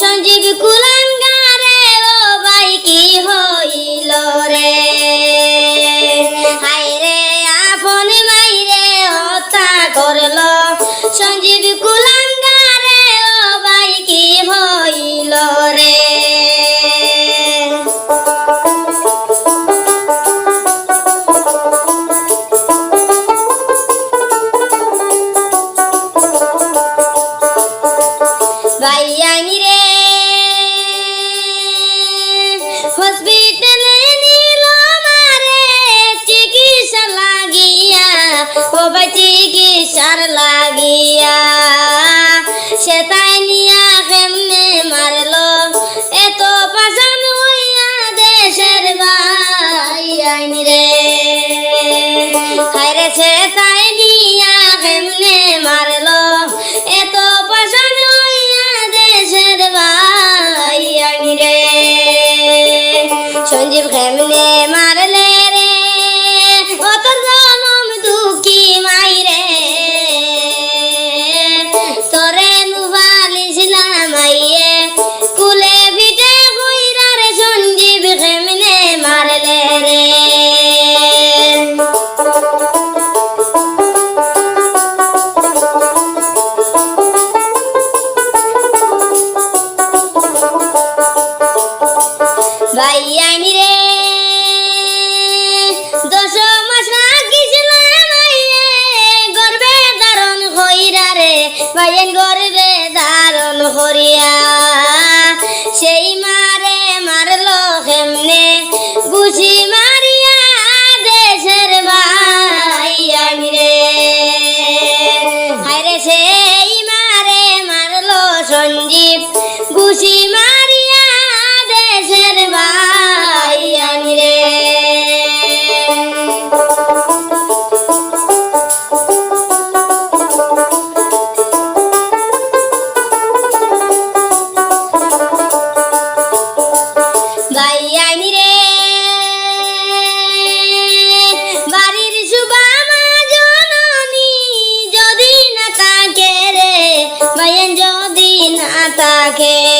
সঞ্জীব কুলাঙ্গারে ও ভাই কি হইল রে? হায় রে আপন মাইরে হত্যা করল সঞ্জীব গালিয়া সেটাই নিয়া কেমনে মারল। এত পাশান হইয়া দেশের বাইয়াইন রে। হায়রে সেটাই নিয়া কেমনে মারল। এত পাশান হইয়া দেশের বাইয়াইন রে। সঞ্জীব কেমনে মারল। দশ মাস রাখিছিল গর্বে ধারণ হইরা রে ভাইয়ের গর্বে ধারণ করিয়া সেই মা okay.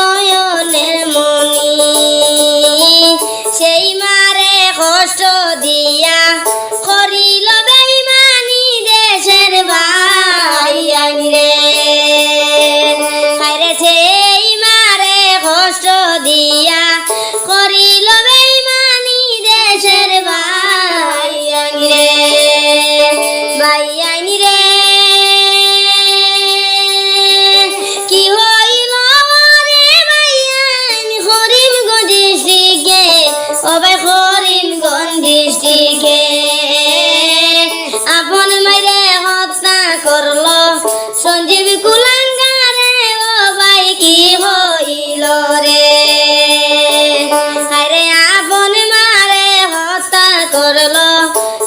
আল্লাহ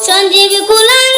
সঞ্জীব কুলান